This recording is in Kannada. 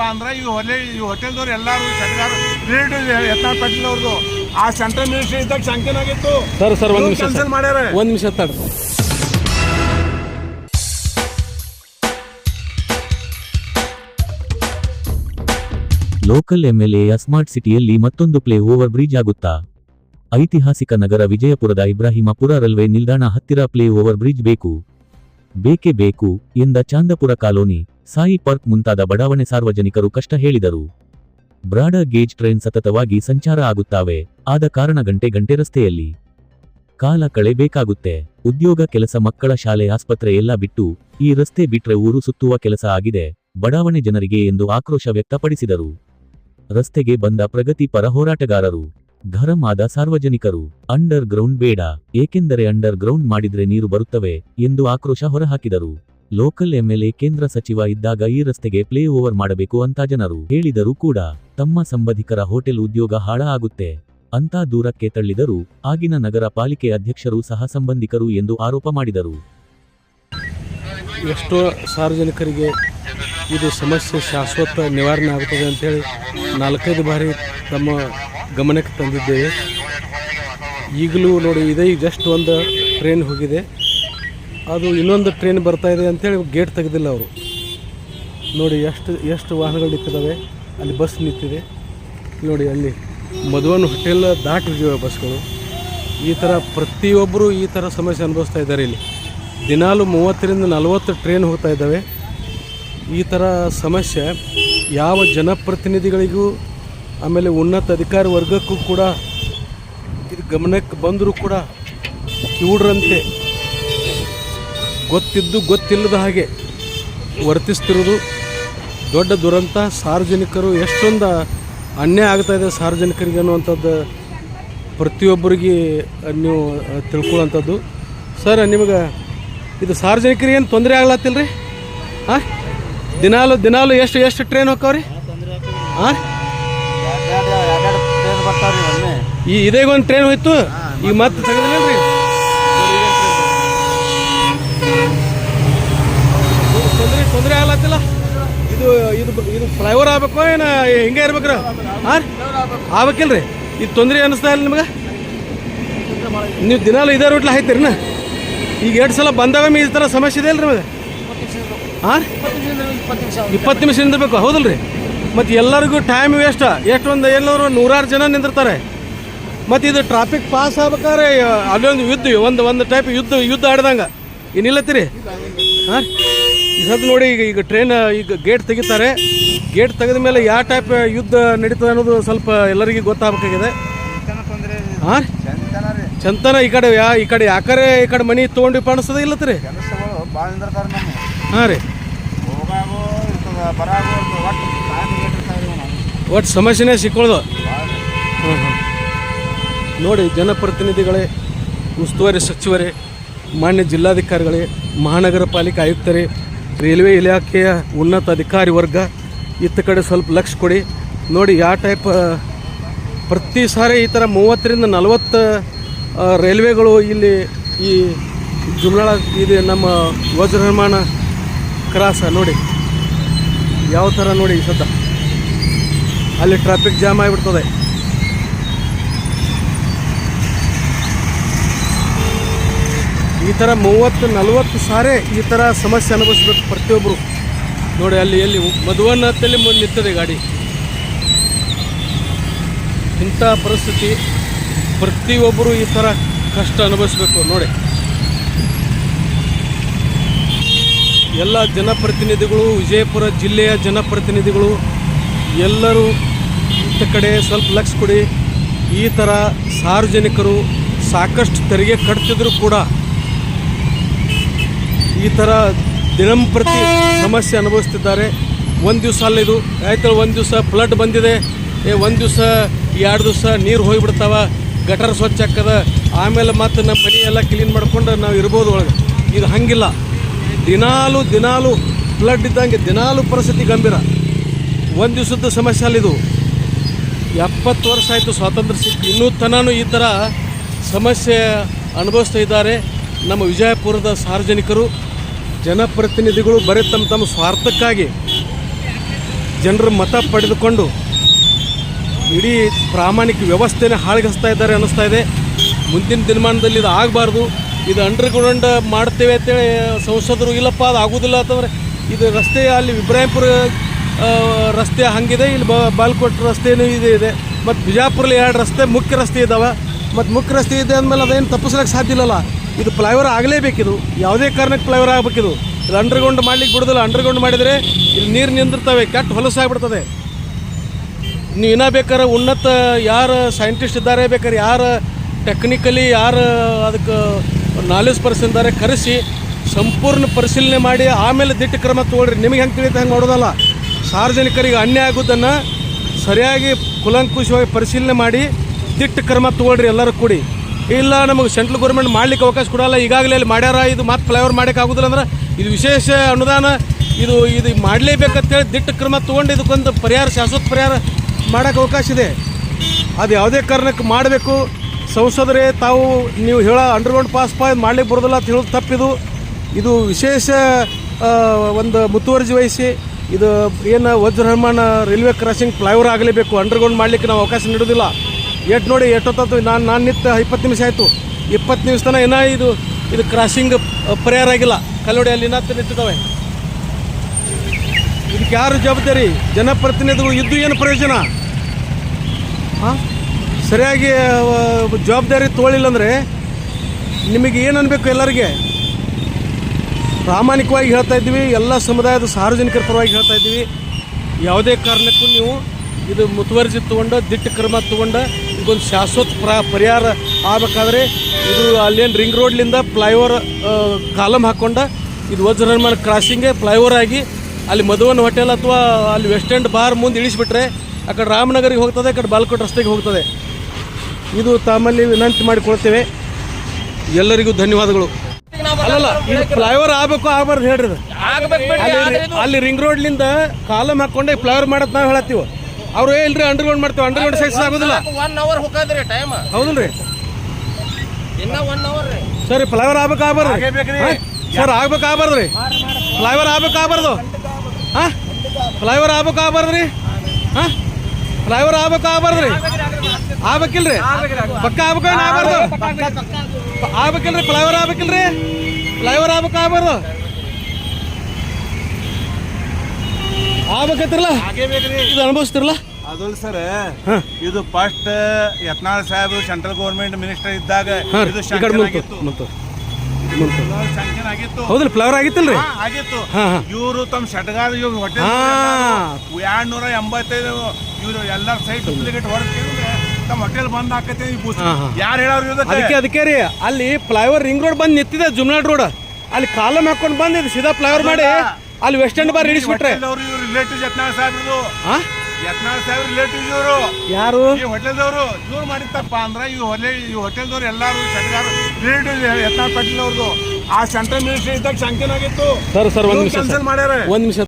ಅಂದ್ರೆ ಈ ಹೊಲೆ ಈ ಹೋಟೆಲ್ದವ್ರು ಎಲ್ಲಾರು ಯತ್ನಾಳ್ ಪಾಟೀಲ್ ಅವ್ರದ್ದು ಆ ಸೆಂಟ್ರಲ್ ಮಿನಿಸ್ಟ್ರಿ ಇದ್ದಾಗ ಸಂಖ್ಯೆ ಆಗಿತ್ತು. ಸರ್ ಸರ್ ಒಂದು ನಿಮಿಷ ಕ್ಯಾನ್ಸಲ್ ಮಾಡ್ಯಾರ. ಒಂದು ನಿಮಿಷ ತಡ. ಲೋಕಲ್ ಎಂಎಲ್ಎಯ ಸ್ಮಾರ್ಟ್ ಸಿಟಿಯಲ್ಲಿ ಮತ್ತೊಂದು ಪ್ಲೇ ಓವರ್ ಬ್ರಿಡ್ಜ್ ಆಗುತ್ತಾ? ಐತಿಹಾಸಿಕ ನಗರ ವಿಜಯಪುರದ ಇಬ್ರಾಹಿಮಪುರ ರೈಲ್ವೆ ನಿಲ್ದಾಣ ಹತ್ತಿರ ಪ್ಲೇ ಓವರ್ ಬ್ರಿಡ್ಜ್ ಬೇಕು. ಬೇಕೇ ಬೇಕು ಎಂದ ಚಾಂದಪುರ ಕಾಲೋನಿ ಸಾಯಿ ಪಾರ್ಕ್ ಮುಂತಾದ ಬಡಾವಣೆ ಸಾರ್ವಜನಿಕರು ಕಷ್ಟ ಹೇಳಿದರು. ಬ್ರಾಡ ಗೇಜ್ ಟ್ರೈನ್ ಸತತವಾಗಿ ಸಂಚಾರ ಆಗುತ್ತಾವೆ, ಆದ ಕಾರಣ ಗಂಟೆ ಗಂಟೆ ರಸ್ತೆಯಲ್ಲಿ ಕಾಲ ಕಳೆಬೇಕಾಗುತ್ತೆ ಉದ್ಯೋಗ, ಕೆಲಸ, ಮಕ್ಕಳ ಶಾಲೆ, ಆಸ್ಪತ್ರೆ ಎಲ್ಲ ಬಿಟ್ಟು ಈ ರಸ್ತೆ ಬಿಟ್ರೆ ಊರು ಸುತ್ತುವ ಕೆಲಸ ಆಗಿದೆ ಬಡಾವಣೆ ಜನರಿಗೆ ಎಂದು ಆಕ್ರೋಶ ವ್ಯಕ್ತಪಡಿಸಿದರು. ರಸ್ತೆಗೆ ಬಂದ ಪ್ರಗತಿಪರ ಹೋರಾಟಗಾರರು ಗರಂ ಆದ ಸಾರ್ವಜನಿಕರು. ಅಂಡರ್ ಗ್ರೌಂಡ್ ಬೇಡ. ಏಕೆಂದರೆ ಅಂಡರ್ ಗ್ರೌಂಡ್ ಮಾಡಿದ್ರೆ ನೀರು ಬರುತ್ತವೆ ಎಂದು ಆಕ್ರೋಶ ಹೊರಹಾಕಿದರು. ಲೋಕಲ್ ಎಂಎಲ್ಎ ಕೇಂದ್ರ ಸಚಿವ ಇದ್ದಾಗ ಈ ರಸ್ತೆಗೆ ಪ್ಲೇ ಓವರ್ ಮಾಡಬೇಕು ಅಂತ ಜನರು ಹೇಳಿದರೂ ಕೂಡ ತಮ್ಮ ಸಂಬಂಧಿಕರ ಹೋಟೆಲ್ ಉದ್ಯೋಗ ಹಾಳ ಆಗುತ್ತೆ ಅಂತ ದೂರಕ್ಕೆ ತಳ್ಳಿದರು ಆಗಿನ ನಗರ ಪಾಲಿಕೆ ಅಧ್ಯಕ್ಷರು ಸಹ ಸಂಬಂಧಿಕರು ಎಂದು ಆರೋಪ ಮಾಡಿದರು. ಎಷ್ಟೋ ಸಾರ್ವಜನಿಕರಿಗೆ ಇದು ಸಮಸ್ಯೆ ಶಾಶ್ವತ ನಿವಾರಣೆ ಆಗುತ್ತದೆ ಅಂತೇಳಿ ನಾಲ್ಕೈದು ಬಾರಿ ತಮ್ಮ ಗಮನಕ್ಕೆ ತಂದಿದ್ದೇವೆ. ಈಗಲೂ ನೋಡಿ, ಇದೇ, ಈಗ ಜಸ್ಟ್ ಒಂದು ಟ್ರೈನ್ ಹೋಗಿದೆ. ಅದು ಇನ್ನೊಂದು ಟ್ರೈನ್ ಬರ್ತಾ ಇದೆ ಅಂತೇಳಿ ಗೇಟ್ ತೆಗೆದಿಲ್ಲ ಅವರು. ನೋಡಿ, ಎಷ್ಟು ಎಷ್ಟು ವಾಹನಗಳು ನಿಂತಿದ್ದಾವೆ, ಅಲ್ಲಿ ಬಸ್ ನಿಂತಿದೆ. ನೋಡಿ, ಅಲ್ಲಿ ಮಧುವನ್ ಹೋಟೆಲ್ ದಾಟಿದ್ದೀವಿ ಬಸ್ಗಳು ಈ ಥರ ಪ್ರತಿಯೊಬ್ಬರು ಈ ಥರ ಸಮಸ್ಯೆ ಅನುಭವಿಸ್ತಾ ಇದ್ದಾರೆ ಇಲ್ಲಿ. ದಿನಾಲು ಮೂವತ್ತರಿಂದ ನಲವತ್ತು ಟ್ರೈನ್ ಹೋಗ್ತಾ ಇದ್ದಾವೆ. ಈ ಥರ ಸಮಸ್ಯೆ ಯಾವ ಜನಪ್ರತಿನಿಧಿಗಳಿಗೂ ಆಮೇಲೆ ಉನ್ನತ ಅಧಿಕಾರಿ ವರ್ಗಕ್ಕೂ ಕೂಡ ಇದು ಗಮನಕ್ಕೆ ಬಂದರೂ ಕೂಡ ಕಿವುಡ್ರಂತೆ ಗೊತ್ತಿದ್ದು ಗೊತ್ತಿಲ್ಲದ ಹಾಗೆ ವರ್ತಿಸ್ತಿರೋದು ದೊಡ್ಡ ದುರಂತ. ಸಾರ್ವಜನಿಕರು ಎಷ್ಟೊಂದು ಅನ್ಯಾಯ ಆಗ್ತಾ ಇದೆ ಸಾರ್ವಜನಿಕರಿಗೆ ಅನ್ನುವಂಥದ್ದು ಪ್ರತಿಯೊಬ್ಬರಿಗೆ ನೀವು ತಿಳ್ಕೊಳ್ಳೋಂಥದ್ದು ಸರ್, ನಿಮಗೆ ಇದು ಸಾರ್ವಜನಿಕರಿಗೆ ಏನು ತೊಂದರೆ ಆಗ್ಲತ್ತಿಲ್ಲ ರೀ ಹಾಂ ದಿನಾಲು ದಿನಾಲು ಎಷ್ಟು ಎಷ್ಟು ಟ್ರೈನ್ ಹೋಗ್ತಾವ್ರಿ ಹಾಂ ಈ ಇದೇ ಒಂದು ಟ್ರೈನ್ ಹೋಯ್ತು ಈಗ ಮತ್ತೆ ತೆಗೆದ್ರಿ ರೀ ತೊಂದರೆ ತೊಂದರೆ ಆಗ್ಲತ್ತಿಲ್ಲ. ಇದು ಇದು ಇದು ಫ್ಲೈಓವರ್ ಆಗ್ಬೇಕು ಏನು ಹಿಂಗೆ ಇರ್ಬೇಕ್ರ? ಹಾಂ ಆಗ್ಬೇಕಿಲ್ರಿ. ಇದು ತೊಂದರೆ ಅನಿಸ್ತಾ ಇಲ್ಲ ನಿಮ್ಗೆ? ನೀವು ದಿನಾಲು ಇದೇ ರೂಟ್ಲ ಹಾಯ್ತೀರಿನ ಈಗ ಎರಡು ಸಲ ಬಂದಾಗ ಈ ಥರ ಸಮಸ್ಯೆ ಇದೆ ಅಲ್ರಿ ನಿಮಗೆ? ಹಾಂ ಇಪ್ಪತ್ತು ನಿಮಿಷ ನಿಂದಿರ್ಬೇಕು ಹೌದಲ್ರಿ? ಮತ್ತು ಎಲ್ಲರಿಗೂ ಟೈಮ್ ವೇಸ್ಟ್ ಎಷ್ಟೊಂದು ಎಲ್ಲರೂ ನೂರಾರು ಜನ ನಿಂದಿರ್ತಾರೆ. ಮತ್ತು ಇದು ಟ್ರಾಫಿಕ್ ಪಾಸ್ ಆಗ್ಬೇಕಾದ್ರೆ ಅಲ್ಲೊಂದು ಯುದ್ಧ ಒಂದು ಒಂದು ಟೈಪ್ ಯುದ್ಧ ಯುದ್ಧ ಆಡ್ದಂಗೆ. ಇನ್ನಿಲ್ಲತ್ತೀರಿ ಹಾಂ? ಈ ಸದ್ ನೋಡಿ ಈಗ ಈಗ ಟ್ರೈನ್ ಈಗ ಗೇಟ್ ತೆಗಿತಾರೆ. ಗೇಟ್ ತೆಗೆದ ಮೇಲೆ ಯಾವ ಟೈಪ್ ಯುದ್ಧ ನಡೀತದೆ ಅನ್ನೋದು ಸ್ವಲ್ಪ ಎಲ್ಲರಿಗೂ ಗೊತ್ತಾಗಬೇಕಾಗಿದೆ. ಹಾಂ? ಚಂತನ ಈ ಕಡೆ ಯಾ ಈ ಕಡೆ ಯಾಕರೆ ಈ ಕಡೆ ಮನಿ ತೊಗೊಂಡು ಕಾಣಿಸ್ತದ ಇಲ್ಲತ್ರಿ ಹಾಂ ರೀ. ಒಟ್ಟು ಸಮಸ್ಯೆನೇ ಸಿಕ್ಕೊಳ್ಳೋದು ಹ್ಞೂ ಹಾಂ ನೋಡಿ ಜನಪ್ರತಿನಿಧಿಗಳೇ, ಉಸ್ತುವಾರಿ ಸಚಿವರೇ, ಮಾನ್ಯ ಜಿಲ್ಲಾಧಿಕಾರಿಗಳೇ, ಮಹಾನಗರ ಪಾಲಿಕೆ ಆಯುಕ್ತರೇ, ರೈಲ್ವೆ ಇಲಾಖೆಯ ಉನ್ನತ ಅಧಿಕಾರಿ ವರ್ಗ, ಇತ್ತ ಕಡೆ ಸ್ವಲ್ಪ ಲಕ್ಷ ಕೊಡಿ. ನೋಡಿ, ಯಾವ ಟೈಪ್ ಪ್ರತಿ ಸಾರಿ ಈ ಥರ ಮೂವತ್ತರಿಂದ ನಲವತ್ತು ರೈಲ್ವೆಗಳು ಇಲ್ಲಿ ಈ ಜುಮ್ನಾಳ ಇದೆ ನಮ್ಮ ವಜ್ರ ನಿರ್ಮಾಣ ಕ್ರಾಸ ನೋಡಿ. ಯಾವ ಥರ ನೋಡಿ ಸದ್ದ? ಅಲ್ಲಿ ಟ್ರಾಫಿಕ್ ಜಾಮ್ ಆಗಿಬಿಡ್ತದೆ. ಈ ಥರ ಮೂವತ್ತು, ನಲವತ್ತು ಸಾರಿ ಈ ಥರ ಸಮಸ್ಯೆ ಅನುಭವಿಸ್ಬೇಕು ಪ್ರತಿಯೊಬ್ಬರು ನೋಡಿ, ಅಲ್ಲಿ, ಎಲ್ಲಿ ಮದುವನ್ನ ಹತ್ತಲ್ಲಿ ಮುಂದೆ ನಿಂತದೆ ಗಾಡಿ. ಇಂಥ ಪರಿಸ್ಥಿತಿ ಪ್ರತಿಯೊಬ್ಬರು ಈ ಥರ ಕಷ್ಟ ಅನುಭವಿಸ್ಬೇಕು, ನೋಡಿ. ಎಲ್ಲ ಜನಪ್ರತಿನಿಧಿಗಳು, ವಿಜಯಪುರ ಜಿಲ್ಲೆಯ ಜನಪ್ರತಿನಿಧಿಗಳು, ಎಲ್ಲರೂ ಇತ್ತ ಕಡೆ ಸ್ವಲ್ಪ ಲಕ್ಷ ಕೊಡಿ. ಈ ಥರ ಸಾರ್ವಜನಿಕರು ಸಾಕಷ್ಟು ತೆರಿಗೆ ಕಟ್ತಿದ್ರು ಕೂಡ ಈ ಥರ ದಿನಂಪ್ರತಿ ಸಮಸ್ಯೆ ಅನುಭವಿಸ್ತಿದ್ದಾರೆ. ಒಂದು ದಿವಸ ಅಲ್ಲಿದು ಆಯ್ತು ಒಂದು ದಿವಸ ಫ್ಲಡ್ ಬಂದಿದೆ. ಏ, ಒಂದು ದಿವಸ, ಎರಡು ದಿವಸ ನೀರು ಹೋಗಿಬಿಡ್ತಾವ. ಗಟರ್ ಸ್ವಚ್ಛ ಹಾಕದ. ಆಮೇಲೆ ಮತ್ತೆ ನಮ್ಮ ಮನೆ ಎಲ್ಲ ಕ್ಲೀನ್ ಮಾಡ್ಕೊಂಡು ನಾವು ಇರ್ಬೋದು ಒಳಗೆ. ಇದು ಹಂಗಿಲ್ಲ. ದಿನಾಲು ದಿನಾಲು ಫ್ಲಡ್ ಇದ್ದಂಗೆ ದಿನಾಲು ಪರಿಸ್ಥಿತಿ ಗಂಭೀರ. ಒಂದು ದಿವಸದ ಸಮಸ್ಯೆ ಅಲ್ಲಿದು ಎಪ್ಪತ್ತು ವರ್ಷ ಆಯಿತು ಸ್ವಾತಂತ್ರ್ಯ ಸಿಕ್ಕಿ ಇನ್ನೂ ತನೂ ಈ ಥರ ಸಮಸ್ಯೆ ಅನುಭವಿಸ್ತಾ ಇದ್ದಾರೆ. ನಮ್ಮ ವಿಜಯಪುರದ ಸಾರ್ವಜನಿಕರು ಜನಪ್ರತಿನಿಧಿಗಳು ಬರೀ ತಮ್ಮ ತಮ್ಮ ಸ್ವಾರ್ಥಕ್ಕಾಗಿ ಜನರ ಮತ ಪಡೆದುಕೊಂಡು ಇಡೀ ಪ್ರಾಮಾಣಿಕ ವ್ಯವಸ್ಥೆನೇ ಹಾಳುಗಿಸ್ತಾ ಇದ್ದಾರೆ ಅನ್ನಿಸ್ತಾ ಇದೆ. ಮುಂದಿನ ದಿನಮಾನದಲ್ಲಿ ಇದು ಆಗಬಾರ್ದು. ಇದು ಅಂಡರ್ಗ್ರೌಂಡ್ ಮಾಡ್ತೇವೆ ಅಂತೇಳಿ ಸಂಸದರು ಇಲ್ಲಪ್ಪ, ಅದು ಆಗೋದಿಲ್ಲ ಅಂತಂದರೆ ಇದು ರಸ್ತೆ ಅಲ್ಲಿ ಇಬ್ರಾಹಿಂಪುರ ರಸ್ತೆ ಹಂಗಿದೆ, ಇಲ್ಲಿ ಬಾಲ್ಕೋಟ್ ರಸ್ತೆನೂ ಇದೆ ಇದೆ. ಮತ್ತು ಬಿಜಾಪುರಲ್ಲಿ ಎರಡು ರಸ್ತೆ ಮುಖ್ಯ ರಸ್ತೆ ಇದ್ದಾವೆ ಮತ್ತು ಮುಖ್ಯ ರಸ್ತೆ ಇದೆ ಅಂದಮೇಲೆ ಅದೇನು ತಪ್ಪಿಸ್ಲಿಕ್ಕೆ ಸಾಧ್ಯ ಇಲ್ಲಲ್ಲ. ಇದು ಫ್ಲೈಓವರ್ ಆಗಲೇಬೇಕಿದು ಯಾವುದೇ ಕಾರಣಕ್ಕೆ ಫ್ಲೈಓವರ್ ಆಗಬೇಕಿದು ಇದು. ಅಂಡರ್ಗ್ರೌಂಡ್ ಮಾಡ್ಲಿಕ್ಕೆ ಬಿಡೋದಿಲ್ಲ. ಅಂಡರ್ಗ್ರೌಂಡ್ ಮಾಡಿದರೆ ಇಲ್ಲಿ ನೀರು ನಿಂದಿರ್ತವೆ. ಕೆಟ್ಟ ಹೊಲಸಾಗ್ಬಿಡ್ತದೆ ಇನ್ನು ಇನ್ನೂ ಬೇಕಾದ್ರೆ ಉನ್ನತ ಯಾರು ಸೈಂಟಿಸ್ಟ್ ಇದ್ದಾರೆ, ಬೇಕಾದ್ರೆ ಯಾರು ಟೆಕ್ನಿಕಲಿ ಯಾರು ಅದಕ್ಕೆ ನಾಲೆಜ್ ಪರ್ಸನ್ ಇದ್ದಾರೆ, ಕರೆಸಿ ಸಂಪೂರ್ಣ ಪರಿಶೀಲನೆ ಮಾಡಿ, ಆಮೇಲೆ ದಿಟ್ಟ ಕ್ರಮ ತೊಗೊಳ್ರಿ. ನಿಮಗೆ ಹೆಂಗೆ ತಿಳಿಯುತ್ತೆ ಹಂಗೆ ನೋಡೋದಲ್ಲ. ಸಾರ್ವಜನಿಕರಿಗೆ ಅನ್ಯಾಯ ಆಗೋದನ್ನು ಸರಿಯಾಗಿ ಕುಲಂಕುಷವಾಗಿ ಪರಿಶೀಲನೆ ಮಾಡಿ, ದಿಟ್ಟ ಕ್ರಮ ತೊಗೊಳ್ರಿ ಎಲ್ಲರೂ ಕೂಡಿ. ಇಲ್ಲ, ನಮಗೆ ಸೆಂಟ್ರಲ್ ಗೌರ್ಮೆಂಟ್ ಮಾಡ್ಲಿಕ್ಕೆ ಅವಕಾಶ ಕೊಡಲ್ಲ. ಈಗಾಗಲೇ ಅಲ್ಲಿ ಮಾಡ್ಯಾರ. ಇದು ಮತ್ತೆ ಫ್ಲೈಓವರ್ ಮಾಡಕ್ಕೆ ಆಗೋದಿಲ್ಲ ಅಂದ್ರೆ ಇದು ವಿಶೇಷ ಅನುದಾನ. ಇದು ಇದು ಮಾಡಲೇಬೇಕಂತೇಳಿ ದಿಟ್ಟ ಕ್ರಮ ತೊಗೊಂಡು ಇದಕ್ಕೊಂದು ಪರಿಹಾರ, ಶಾಶ್ವತ ಪರಿಹಾರ ಮಾಡೋಕೆ ಅವಕಾಶ ಇದೆ. ಅದು ಯಾವುದೇ ಕಾರಣಕ್ಕೆ ಮಾಡಬೇಕು. ಸಂಸದರೇ, ತಾವು ನೀವು ಹೇಳೋ ಅಂಡರ್ಗ್ರೌಂಡ್ ಪಾಸ್ ಪಾ ಮಾಡ್ಲಿಕ್ಕೆ ಬರೋದಿಲ್ಲ ಅಂತ ಹೇಳೋದು ತಪ್ಪಿದು. ಇದು ವಿಶೇಷ ಒಂದು ಮುತುವರ್ಜಿ ವಹಿಸಿ ಇದು ಏನು ವಜ್ರಹಮಾನ ರೈಲ್ವೆ ಕ್ರಾಸಿಂಗ್ ಫ್ಲೈಓವರ್ ಆಗಲೇಬೇಕು. ಅಂಡರ್ಗ್ರೌಂಡ್ ಮಾಡಲಿಕ್ಕೆ ನಾವು ಅವಕಾಶ ನೀಡೋದಿಲ್ಲ ಎಷ್ಟು ನೋಡಿ ಎಷ್ಟೊತ್ತು ನಾನು ನಾನು ನಿಂತ ಇಪ್ಪತ್ತು ನಿಮಿಷ ಆಯಿತು. ಇಪ್ಪತ್ತು ನಿಮಿಷ ತನಕ ಇನ್ನೂ ಇದು? ಇದು ಕ್ರಾಸಿಂಗ್ ಪರಿಹಾರ ಆಗಿಲ್ಲ. ಕಲ್ಲೋಡಿ ಅಲ್ಲಿ ಇನ್ನೂ ನಿಂತಿದ್ದಾವೆ? ಇದಕ್ಕೆ ಯಾರು ಜವಾಬ್ದಾರಿ? ಜನಪ್ರತಿನಿಧಿಗಳು ಇದ್ದು ಏನು ಪ್ರಯೋಜನ? ಹಾಂ? ಸರಿಯಾಗಿ ಜವಾಬ್ದಾರಿ ತೋಳಿಲ್ಲ ಅಂದರೆ ನಿಮಗೆ ಏನು ಅನ್ಬೇಕು ಎಲ್ಲರಿಗೆ? ಪ್ರಾಮಾಣಿಕವಾಗಿ ಹೇಳ್ತಾ ಇದ್ದೀವಿ. ಎಲ್ಲ ಸಮುದಾಯದ ಸಾರ್ವಜನಿಕರ ಪರವಾಗಿ ಹೇಳ್ತಾ ಇದ್ದೀವಿ. ಯಾವುದೇ ಕಾರಣಕ್ಕೂ ನೀವು ಇದು ಮುತುವರ್ಜಿ ತೊಗೊಂಡು, ದಿಟ್ಟ ಕ್ರಮ ತೊಗೊಂಡು ಇದೊಂದು ಶಾಶ್ವತ ಪ್ರ ಪರಿಹಾರ ಆಗಬೇಕಾದ್ರೆ ಇದು ಅಲ್ಲೇನು ರಿಂಗ್ ರೋಡ್ಲಿಂದ ಫ್ಲೈಓವರ್ ಕಾಲಮ್ ಹಾಕ್ಕೊಂಡ ಇದು ವಜ್ರಹರ್ಮನ್ ಕ್ರಾಸಿಂಗೆ ಫ್ಲೈಓವರ್ ಆಗಿ ಅಲ್ಲಿ ಮಧುವನ್ ಹೋಟೆಲ್ ಅಥವಾ ಅಲ್ಲಿ ವೆಸ್ಟ್ ಎಂಡ್ ಬಾರ್ ಮುಂದೆ ಇಳಿಸ್ಬಿಟ್ರೆ ಆ ಕಡೆ ರಾಮನಗರಿಗೆ ಹೋಗ್ತದೆ ಆ ಕಡೆ ಬಾಲ್ಕೋಟ್ ರಸ್ತೆಗೆ ಹೋಗ್ತದೆ. ಇದು ತಮ್ಮಲ್ಲಿ ವಿನಂತಿ ಮಾಡಿಕೊಳ್ತೇವೆ. ಎಲ್ಲರಿಗೂ ಧನ್ಯವಾದಗಳು. ಅಲ್ಲಲ್ಲ ಇದು ಫ್ಲೈಓವರ್ ಆಗಬೇಕು ಆಗಬಾರ್ದು ಹೇಳ್ರಿ. ಅಲ್ಲಿ ಅಲ್ಲಿ ರಿಂಗ್ ರೋಡ್ಲಿಂದ ಕಾಲಮ್ ಹಾಕೊಂಡೆ ಫ್ಲೈಓವರ್ ಮಾಡೋದು ನಾವು ಹೇಳತ್ತೀವಿ. ಅವ್ರು ಏ ಇಲ್ರಿ ಅಂಡರ್ಗ್ರೌಂಡ್ ಮಾಡ್ತೇವೆ ಅಂಡರ್ಗ್ರೌಂಡ್ ಸೈಸ್ ಆಗೋದಿಲ್ಲ. ಒನ್ ಅವರ್ ಹೋಗದ್ರಿ ಟೈಮ್ ಹೌದಲ್ರಿ? ಇನ್ನ ಒನ್ ಅವರ್ ರೀ. ಸರಿ ಫ್ಲೈವರ್ ಆಗ್ಬೇಕು ಆಗ್ಬಾರ್ದು. ಆಗಬೇಕ್ರಿ. ಸರ್ ಆಗ್ಬೇಕು ಫ್ಲೈವರ್ ರೀ ಫ್ಲೈವರ್ ಆಗ್ಬೇಕು ಆಗ್ಬಾರ್ದು. ಹಾಂ ಫ್ಲೈವರ್ ಆಗ್ಬೇಕು ಆಗಬಾರ್ದು ರೀ ಹಾಂ ಫ್ಲೈಓವರ್ ಆಗ್ಬೇಕು ಆಗಬಾರ್ದು ರೀ ಆಗ್ಬೇಕಿಲ್ರಿ? ಪಕ್ಕ ಆಗ್ಬೇಕು ಏನು ಆಗಬಾರ್ದು? ಆಗ್ಬೇಕಿಲ್ರಿ ಫ್ಲೈವರ್ ಆಗ್ಬೇಕಿಲ್ರಿ? ಫ್ಲೈವರ್ ಆಗ್ಬೇಕು ಆಗಬಾರ್ದು. ಆಗ್ಬೇಕತ್ತಿರಲ್ಲ ಇದು ಅನುಭವಿಸ್ತಿರಲ್ಲ? ಅದು ಸರ್ ಇದು ಫಸ್ಟ್ ಯತ್ನಾಳ್ ಸಾಹೇಬ್ ಸೆಂಟ್ರಲ್ ಗೌರ್ಮೆಂಟ್ ಮಿನಿಸ್ಟರ್ ಇದ್ದಾಗ ಇದು ಶಾಂಕ್ಷನ್ ಆಗಿತ್ತು ಶಾಂಕ್ಷನ್ ಆಗಿತ್ತು. ಹೌದಿಲ್ಲ ಫ್ಲವರ್ ಆಗಿತ್ತಲ್ರಿ? ಆಗಿತ್ತು. ಇವರು ತಮ್ಮ ಶಟಗಾರ ಇವ್ರು ಹೊಟ್ಟೆ ಎರಡ್ ನೂರ ಎಂಬತ್ತೈದು ಇವರು ಎಲ್ಲರ ಸೈಟ್ ಡೂಪ್ಲಿಕೇಟ್ ಹೊರಟಿದ್ರೆ ತಮ್ಮ ಹೋಟೆಲ್ ಬಂದ್ ಹಾಕತ್ತೆ. ಯಾರು ಹೇಳೋರು ಅದಕ್ಕೆ ಅದಕ್ಕೆ ರೀ ಅಲ್ಲಿ ಫ್ಲೈಓವರ್ ರಿಂಗ್ ರೋಡ್ ಬಂದು ನಿಂತಿದೆ ಜುಮ್ನಾಡ್ ರೋಡ್. ಅಲ್ಲಿ ಕಾಲಮ್ ಹಾಕೊಂಡು ಬಂದು ಇದು ಸೀದಾ ಫ್ಲೈಓವರ್ ಮಾಡಿ ಅಲ್ಲಿ ವೆಸ್ಟ್ ಎಂಡ್ ಬಾರ್ ಇಳಿಸ್ಬಿಟ್ರೆ ಅವರು ಇವ್ರು ರಿಲೇಟಿವ್ ಯತ್ನಾಳ್ ಸಾಹೇಬ್ರದು. ಹಾ ಯತ್ನಾಳ್ ಸಾಹೇಬ್ ರಿಲೇಟಿವ್ ಇವರು. ಯಾರು? ಈ ಹೋಟೆಲ್ದವರು. ಇವ್ರು ಮಾಡಿತ್ತಪ್ಪ ಅಂದ್ರೆ ಈ ಹೋಟೆಲ್ ಈ ಹೋಟೆಲ್ದವ್ರು ಎಲ್ಲಾರು ಶಟಗಾರ ರಿಲೇಟಿವ್ ಯತ್ನಾಳ್ ಪಾಟೀಲ್ ಅವ್ರದ್ದು ಆ ಸೆಂಟ್ರಲ್ ಮಿನಿಸ್ಟರ್ ಇದ್ದಾಗ ಶಂಕನ್ ಆಗಿತ್ತು ಸರ್ ಸರ್ ಒಂದು ನಿಮಿಷ ಕ್ಯಾನ್ಸಲ್ ಮಾಡ್ಯಾರ. ಒಂದು ನಿಮಿಷ.